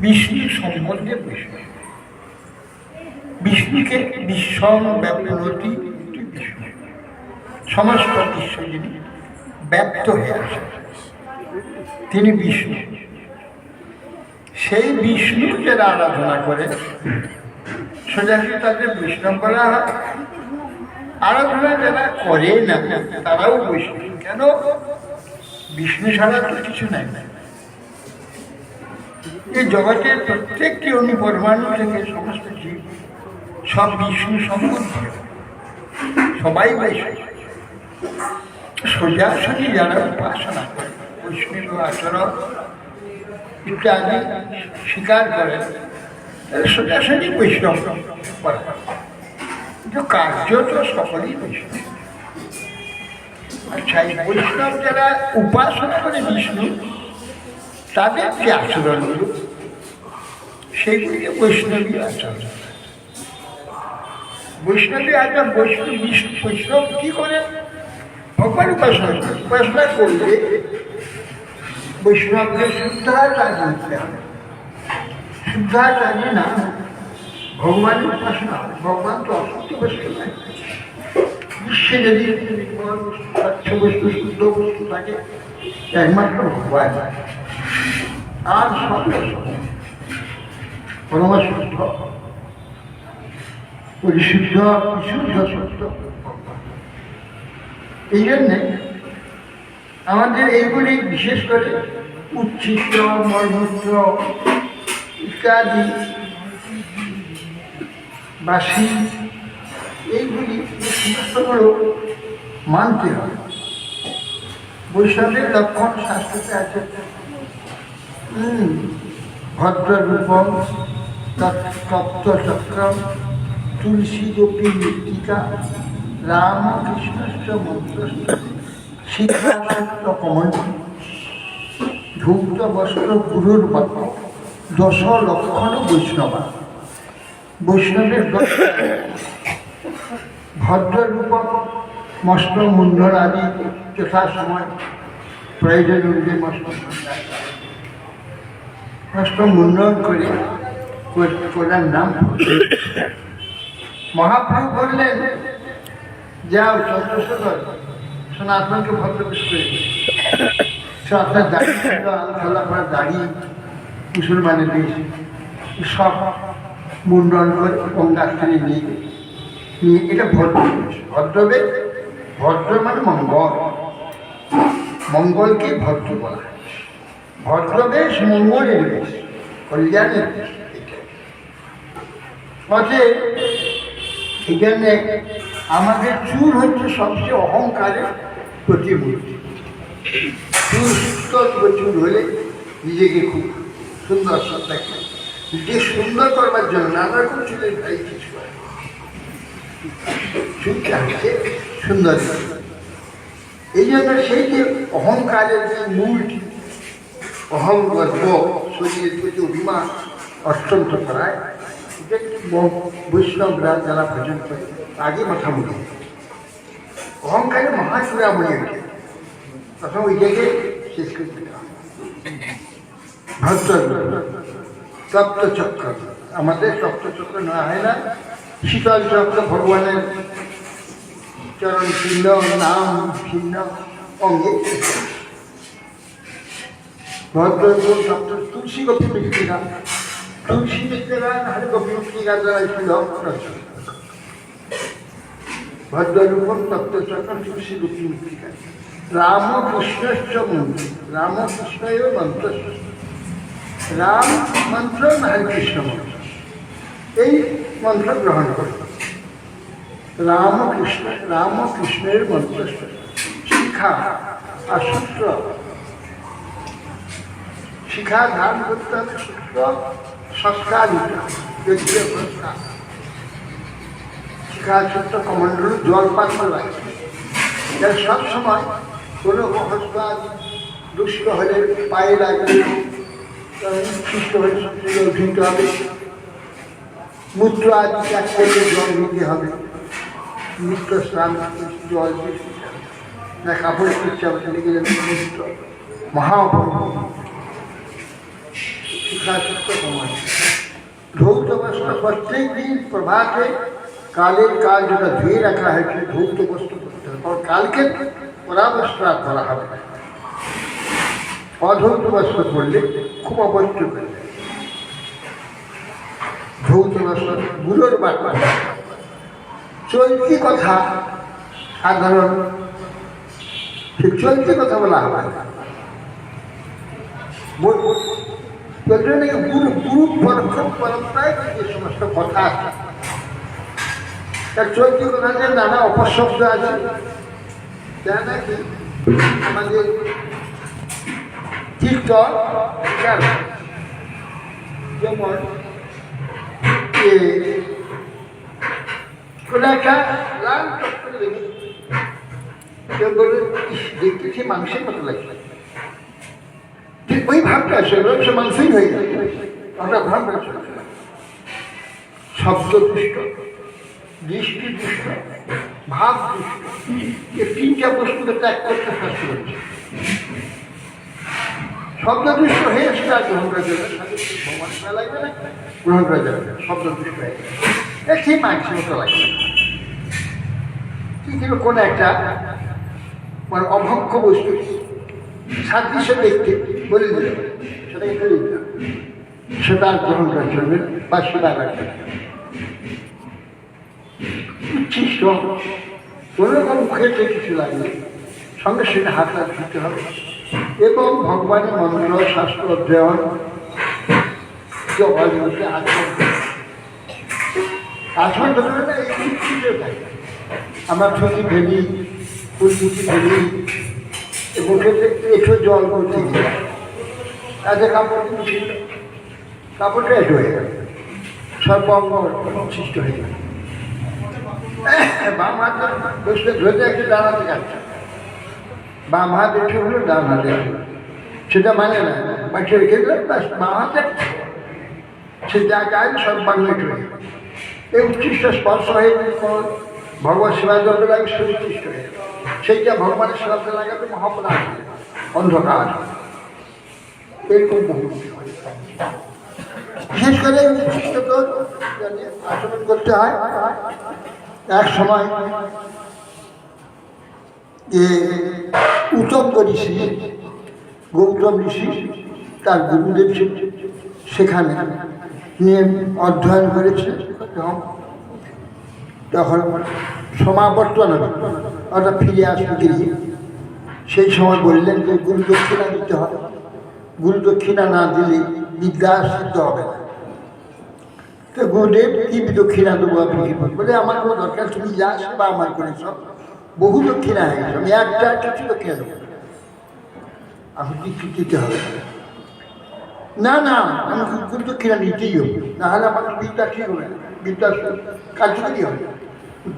বিষ্ণু সম্বন্ধে বিষ্ণু বিষ্ণুকে বিশ্বম ব্যাপ্তি বিষ্ণু। সমস্ত বিশ্ব যিনি ব্যক্ত হয়ে আসেন। তিনি বিষ্ণু। সেই বিষ্ণু যারা আরাধনা করে সোজাসুজি তাদের বিষ্ণু করা হয়। আরাধনা যারা করে না, তারাও বৈষ্ণব। কেন? বিষ্ণু ছাড়া তো কিছু নাই। এই জগতের প্রত্যেকটি অনুপরমাণু থেকে সমস্ত জীব, সব বিষ্ণু সম্বন্ধ সবাই বৈষ্ণব। সোজাসুজি যারা উপাসনা করে, বৈষ্ণব আচরণ ইত্যাদি স্বীকার করেন তারা সোজাসুজি বৈষ্ণব করে। কিন্তু কার্য তো সকলেই বৈষ্ণব। আচ্ছা এই বৈষ্ণব যারা উপাসনা করে বিষ্ণু তাদের যে আচরণগুলো, সেগুলিকে বৈষ্ণবী আচরণ বৈষ্ণবী আচরণ, বৈষ্ণব বৈষ্ণব কি করে? ভগবান উপাসনা করে। উপাসনা করলে বৈষ্ণবকে শুদ্ধাচার্য হতে হবে। শুদ্ধাচার্য না, ভগবানের উপাসনা ভগবান তো অসত্য বস্তু নয়। বিশ্বে যদি স্বচ্ছ বস্তু, শুদ্ধ বস্তু থাকে একমাত্র ভগবান। আর পরিশুদ্ধ বিশুদ্ধ সত্য এই জন্যে আমাদের এইগুলি বিশেষ করে উচ্ছিষ্ট, মলমূত্র ইত্যাদি, বাসি, এইগুলি সমস্তগুলো মানতে হয়। বৈষ্ণবের লক্ষণ শাস্ত্রতে আছে। ভদ্ররূপম তুলসী গোপী মৃত্তিকা রাম কৃষ্ণশ্চ মন্ত্রশ্চ শিক্ষাসক্ত কমল, ধূপ্ত বস্ত্র গুরুর বাক্য দশ লক্ষণ বৈষ্ণবা। বৈষ্ণবের দশ ভদ্ররূপ মস্ত মুন্ডল আদি যথাসময়, প্রয়োজন অনুযায়ী মস্ত মস্ত মুন্ডন করে কোনার নাম মহাপ্রভু বললেন, যাও চন্দ্রশেখর সনাতনকে ভদ্রবেশ করে দিও। সে আপনার দাড়ি ছিল আলখাল্লা করা দাড়ি মুসলমানের দেশ সব মুন্ডন করে গঙ্গাস্থানে নিয়ে। নিয়ে, এটা ভদ্রবেশ ভদ্রবেশ ভদ্র মানে মঙ্গল মঙ্গলকে ভদ্র বলা হয়। ভদ্রবেশ, মঙ্গলের বেশ, কল্যাণের। অতএব এই আমাদের চুল হচ্ছে সবচেয়ে অহংকারের প্রতিমূর্তি। চুল সুস্থ চুল হলে নিজেকে খুব সুন্দর দেখে। নিজে সুন্দর করবার জন্য নানা রকম চুলের ভাই কিছু চুলকে সুন্দর এই জন্য সেই যে অহংকারের যে মূলটি অহং গর্ব শরীরের প্রতি অভিমান অত্যন্ত করায় এটা একটি ব- বৈষ্ণবরা যারা ভজন করে আগে মাথা মুড়ে অহংকারে মহাচূড়ামণি ওঠে তখন ওই জায়গায় শেষ করে দিতে হবে ভদ্র সপ্তচক্র আমাদের সপ্তচক্র নেওয়া হয় না শীতল চক্র ভগবানের চরণ চিহ্ন নাম চিহ্ন অঙ্গে ভদ্র সপ্ত তুলসী গোপী মৃত্তিকা তুলসী মৃত্তিকা নাহলে গোপী মৃত্তিকা দ্বারা ছিল রচনা ভদ্ররূপম তত্ত্বচক্র তুলসী গোপী মৃত্তিকা রামকৃষ্ণশ্চ মন্ত্র। রামকৃষ্ণ এব মন্ত্র রাম মন্ত্র, নাহলে কৃষ্ণ মন্ত্র। এই মন্ত্র গ্রহণ করো। রামকৃষ্ণ, রামকৃষ্ণের মন্ত্র শিখা আর সূত্র শিখা ধারণ করতে হবে সূত্র সংস্কার দিতে হবে শিখা সূত্র কমণ্ডল জল পাত্র লাগে এর সব সময় কোনো হস্তাদ দুষ্ট হলে পায়ে লাগবে সুস্থ হলে সবচেয়ে ধুতে হবে মূত্র আদি ত্যাগ করলে জল নিতে হবে নিত্য স্নান জল। না কাপড় করতে হবে যাবে মূত্র মহাপ্রভু শিখাচিত্ত প্রমাণ ধৌত বস্ত্র প্রত্যেক দিন প্রভাতে কালের কাল যেটা ধুয়ে রাখা হয়েছে ধৌত বস্ত্র করতে হবে কারণ কালকে পরাবস্ত্র করা হবে না। অধৌত বস্ত্র করলে খুব অপত্য করে ধৌত বস্ত্রগুলোর বার্তা চলতি কথা সাধারণ সে চলতি কথা বলা হবে নাকি গুরু গুরু পরক্ষণ পরম্পরায় যে সমস্ত কথা আছে তার চলতি কথাতে নানা অপশব্দ আছে যা নাকি আমাদের কীর্তন যেমন কোনো একটা লাল চক্করে দেখি কেউ বলবে "ইস, দেখতে সে মাংসের মতো লাগছে? ঠিক ওই ভাবটা মাংসই হয়ে ভাবটা আসে শব্দ দুষ্ট দৃষ্টি দুষ্ট ভাব দুষ্ট এই তিনটা বস্তুকে ত্যাগ করতে হচ্ছে শব্দ দুষ্ট হয়ে সেটা গ্রহণ করা যাবে লাগবে গ্রহণ করা যাবে শব্দ দুষ্ট হয়ে গেলে। এ ঠিক মতো লাগবে কোন একটা মানে অভক্ষ বস্তু। সাদৃশ্য দেখতে বলে দিল। ফেলে সেটা আর গ্রহণ করা চলবে না, বা সেটা রাখবে না। উচ্ছিষ্ট। কোনো রকম খেতে কিছু লাগবে সঙ্গে সেটা হাত হাত দিতে হবে। এবং ভগবানের মন্ত্র শাস্ত্র অধ্যয়ন জবাজকে আচরণ আচরণ ধরে না এই আমরা ছুটি ফেলি ফুলকুচি ফেলি এবং একটু জল করতে তাতে কাপড় ছিল কাপড়টা একটু হয়ে গেল। সর্বঙ্গ সৃষ্ট হয়ে গেল। বাম হাত বসলে ধরে একটু হাতে কাটছে বাম হাত একটু হলো ডান হাতে সেটা মানে না। রেখে বাম হাতে সে যা গায়ে সব বাংলা একটু হয়ে। এই উচ্ছিষ্ট স্পর্শ হয়ে ভগবত সেবা লাগে সে উচ্ছিষ্ট হয়ে গেল। সেইটা ভগবানের সেবাতে লাগাতে মহাপরাধ অন্ধকার। এরকম বিশেষ করে আচরণ করতে হয়। এক সময় যে উত্তম ঋষি, গৌতম ঋষি তার গুরুদেব সেখানে নিয়ে অধ্যয়ন করেছে। তখন সমাবর্তন অর্থাৎ ফিরে আসবে গিয়ে সেই সময় বললেন যে, গুরু দক্ষিণা দিতে হবে। গুরু দক্ষিণা না দিলে বিদ্যা সিদ্ধ হবে না। তো গুরুদেব, কি দক্ষিণা দেবো আপনি কি বলে, আমার কোনো দরকার, তুমি যা বা আমার করেছ বহু দক্ষিণা হয়ে গেছে। আমি একটা কিছু দক্ষিণা দেবো। আপনি কিছু দিতে হবে না। না আমি গুরু দক্ষিণা নিতেই হবে। না হলে আমার বিদ্যা ঠিক হবে বিদ্যা কার্যকরী হবে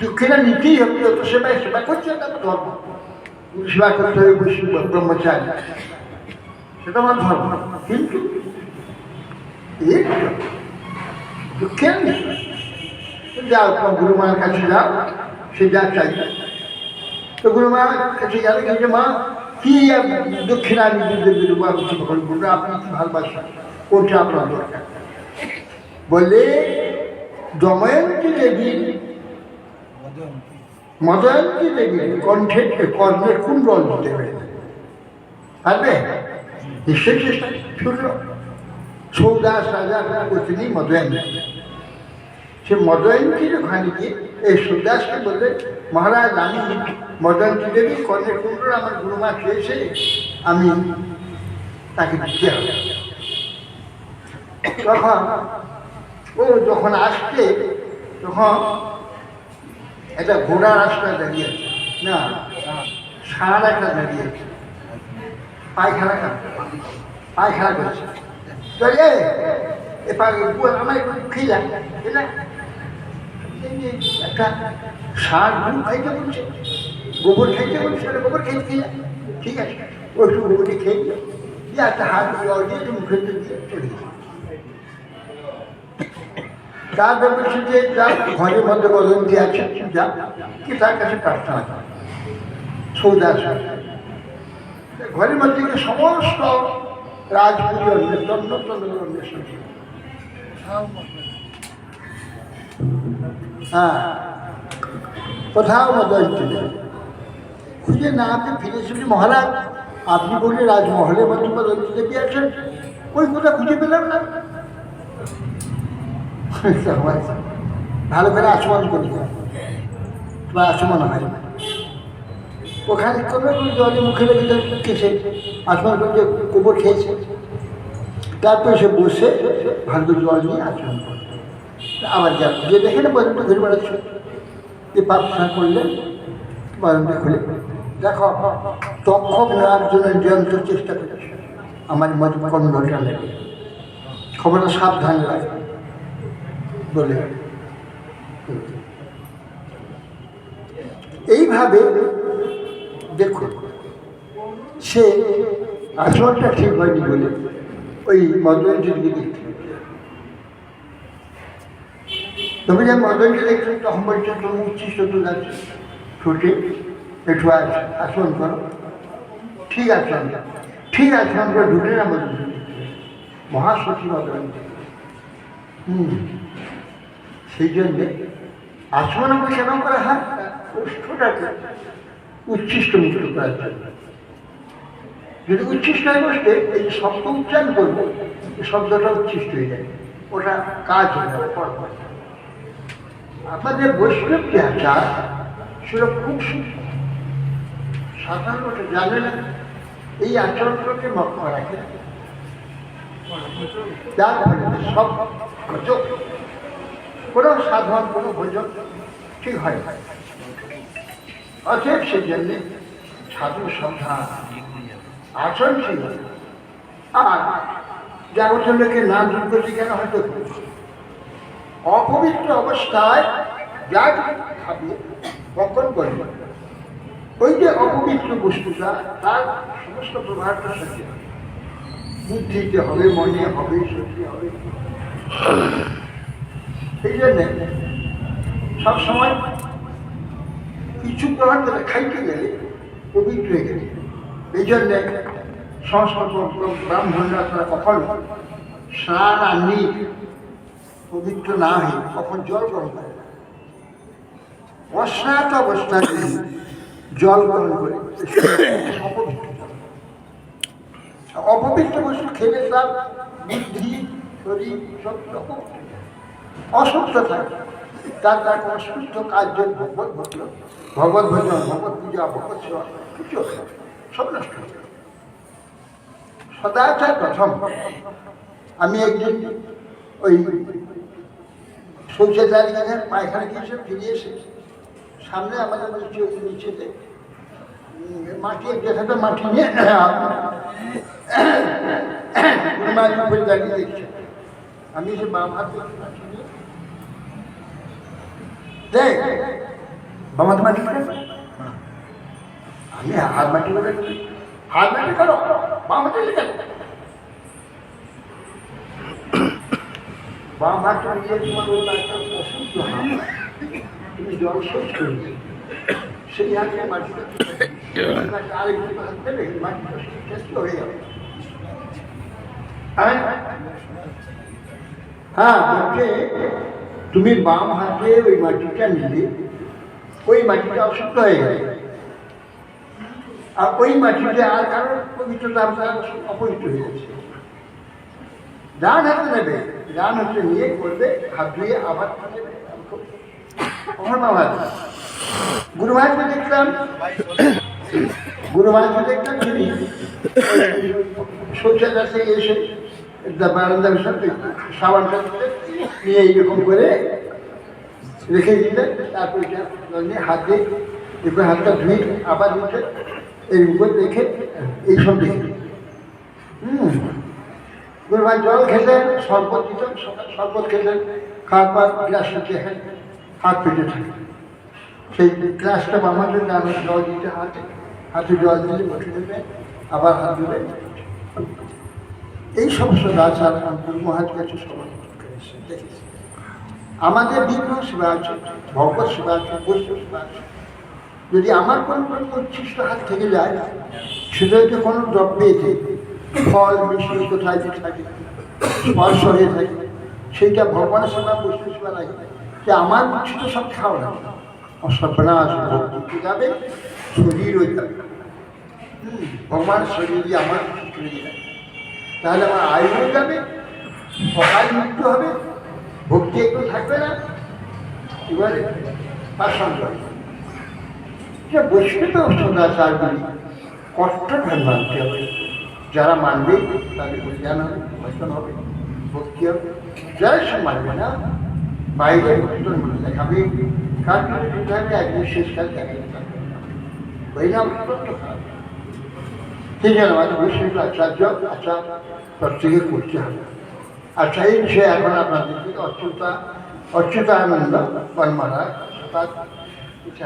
দক্ষিণা নিতেই হবে যত সেবায় সেবা করছে এটা আমার ধর্ম সেবা করতে হবে বৈষ্ণব ব্রহ্মচারী। সেটা আমার ধর্ম। কিন্তু এই দুঃখের বিষয় যাও, তোমার গুরু মায়ের কাছে যাও, সে যা চাই। তো গুরু মায়ের কাছে গেলে কি যে মা কি দক্ষিণা আমি দিতে দেবো আমি ভুল করব আপনি কি ভালোবাসেন? কোনটা আপনার দরকার? বললে দময়ন্তী দেবী মদয়ন্তী দেবী কণ্ঠে কর্ণের কুণ্ডল হবে পারবে? নিশ্চয়ই চেষ্টা শুনল। সৌদাস রাজা তিনি মদয়ন্তী সে মদয়ন্তীর ওখানে গিয়ে, এই সুদাসকে বললে, মহারাজ, আমি মদয়ন্তী দেবী কর্ণের কুণ্ডল আমার গুরুমা খেয়েছে, আমি তাকে দিতে হবে। তখন ও যখন আসছে, তখন একটা ঘোড়া রাস্তা দাঁড়িয়েছে। না ষাঁড় একটা দাঁড়িয়েছে। পায়খানা কাটছে পায়খানা করছে। চলে এবার আমার একটু খেয়ে একটা সার গরু খাইতে বলছে, গোবর খাইতে বলছে গোবর খেয়ে খেয়ে ঠিক আছে, ও একটু গোবরটি খেয়ে দিয়ে একটা হাত দিয়ে একটু দিয়ে চলে তারপর বলছে যে যা ঘরের মধ্যে বদন্তি আছে যা, কি তার কাছে প্রার্থনা কর সৌদা ঘরের মধ্যে সমস্ত অন্বেষণ হ্যাঁ কোথাও ছিল খুঁজে না ফিরে এসেছি মহারাজ। আপনি বলে রাজমহলের মধ্যে মদনটিতে গিয়েছেন ওই কোথা খুঁজে পেলাম না। ভালো করে আচমন করি। বা আচমন হয়। ওখানে কোনো জলে মুখে রেখে কেসে আচমন করে গোবর খেয়েছে। তারপরে সে বসে ভালো করে জল নিয়ে আচমন করে আবার যা যে দেখে না বদনটা ঘুরে বেড়াচ্ছে। এই প্রার্থনা করলে বদনটা খুলে। দেখো, তক্ষক নেওয়ার জন্য নিরন্তর চেষ্টা করেছে। আমার মত কর্মটা লেগে। খবরটা সাবধান লাগে। বলে। এইভাবে দেখুন, সে আসলটা ঠিক হয়নি বলে ওই মদনজিকে দেখতে তবে যে মদনকে দেখতে তখন বলছে তুমি উচ্ছিষ্ট তো যাচ্ছে ছুটে একটু আস আসন করো। ঠিক আছে ঠিক আছে আমরা ঢুকে না মদন মহাসচিব হুম। সেই জন্যে আমরা কেন করা হয়? ওষ্ঠটাকে উচ্ছিষ্ট মুক্ত করার জন্য। যদি উচ্ছিষ্ট হয়ে বসতে এই শব্দ উচ্চারণ করব শব্দটা উচ্ছিষ্ট হয়ে যায়। ওটা কাজ হয়ে যাবে আপনাদের বৈষ্ণব যে আচার, সেটা খুব সূক্ষ্ম সাধারণত জানে না, এই আচরণগুলোকে মক্ষ রাখে যার ফলে সব কোনো সাধারণ কোনো ভোজন ঠিক হয় না। অতএব সেই জন্যে সাধু সন্ধ্যা আচরণ ছিল। আর যাবতীয় লোকের নাম দুর্গতি কেন হয়তো অপবিত্র অবস্থায় যা ভাবে বক্ষণ করবে ওই যে অপবিত্র বস্তুটা, তার সমস্ত প্রভাবটা সত্যি বুদ্ধিতে হবে, মনে হবে সত্যি হবে। সেই জন্যে সবসময় কিছু প্রভাব তারা খাইতে গেলে পবিত্র হয়ে গেলে। এই জন্যে সংস্কৃত ব্রাহ্মণরা তারা কখনো স্নান আর নীল পবিত্র না হয়ে কখন জল গ্রহণ করে। অস্নাত অবস্থায় জল গ্রহণ করে। অপবিত্র বস্তু খেলে তার বুদ্ধি, শরীর সব রকম অসুস্থ থাকে। তার তার কোনো সুস্থ কার্য ভগবত ভজন ভগবত ভজন ভগবত পূজা ভগবত সেবা কিছু সব নষ্ট। সদাচার প্রথম। আমি একদিন ওই শৌচাচার গেছে পায়খানা গিয়েছে ফিরে এসে সামনে আমাদের নিচে নিচেতে উম, মাটি যেখানে মাটি নিয়ে দাঁড়িয়ে দেখছে। আমি এসে বাম হাত দেখ, বাম হাতে মাটি করে আমি হাত মাটি করে হাত মাটি করো বাম হাতে লিখে বাম হাতটা নিয়ে তোমার ওই অসুস্থ হাত। তুমি জল শোধ করে সেই হাতে মাটিটা আরেকটু হাত হয়ে যাবে। হ্যাঁ? হ্যাঁ তুমি বাম হাতে ওই মাটিটা নিলে, ওই মাটিটা অসুস্থ হয়ে গেছে আর ওই মাটিতে আর কারও পবিত্রতা অপবিত্র হয়ে যাচ্ছে ডান হাতে নেবে, ডান হাতে নিয়ে করবে, হাত ধুয়ে আবার নেবে গুরু মহারাজকে দেখলাম, গুরু মহারাজকে দেখলাম তিনি শৌচাগার থেকে এসে বারান্দার সাথে সাবানটা নিয়ে এইরকম করে রেখে দিলেন তারপর নিয়ে হাত এরপর হাতটা ধুয়ে আবার উঠে এরকম করে রেখে এইসব দেখে হুম। ভাই জল খেলেন, শরবত দিতেন শরবত খেলেন, খাওয়ার পর গ্লাসটা দেখেন হাত পেটে থাকে। সেই গ্লাসটা মামার জন্য আমি জল দিতে হাতে হাতে জল দিলে উঠে দেবে আবার হাত দেবে এই সমস্ত আচার মহারাজ কাছে সবাই আমাদের বিগ্রহ সেবা আছে, ভগবত সেবা আছে, বৈষ্ণব সেবা আছে। যদি আমার কোনো কোনো উচ্ছিষ্ট হাত থেকে যায়, সেটা যদি কোনো দ্রব্যে ফল, মিষ্টি কোথায় যে থাকে, স্পর্শ হয়ে থাকে, সেইটা ভগবানের সেবা বৈষ্ণব সেবা লাগে। যে আমার তো সব খাও না। অসর্বনাশ ভক্তি যাবে, শরীরও যাবে। ভগবান শরীর আমার চলে যাবে। তাহলে আমার আয় হয়ে যাবে অকাল মৃত্যু হবে, ভক্তি একটু থাকবে না। এবারে পাশন করবে যে বৈষ্ণব সদাচারগুলি কষ্টভাবে মানতে হবে। যারা মানবে, তাদের জ্ঞান হবে বৈষ্ণব হবে, ভক্তি হবে। যারা সে মানবে না, বাইরে ভক্তর মনে দেখাবে। কার কাছে দিতে হবে একদিন শেষ কাল দেখাবে ওই নাম অত্যন্ত খারাপ সেই জন্য আমাদের বৈষ্ণব আচার্য আচার প্রত্যেকে করতে হবে আচ্ছা এই বিষয়ে এখন আপনাদের থেকে অচ্যুতা অচ্যুতানন্দ কর্মরা তার কিছু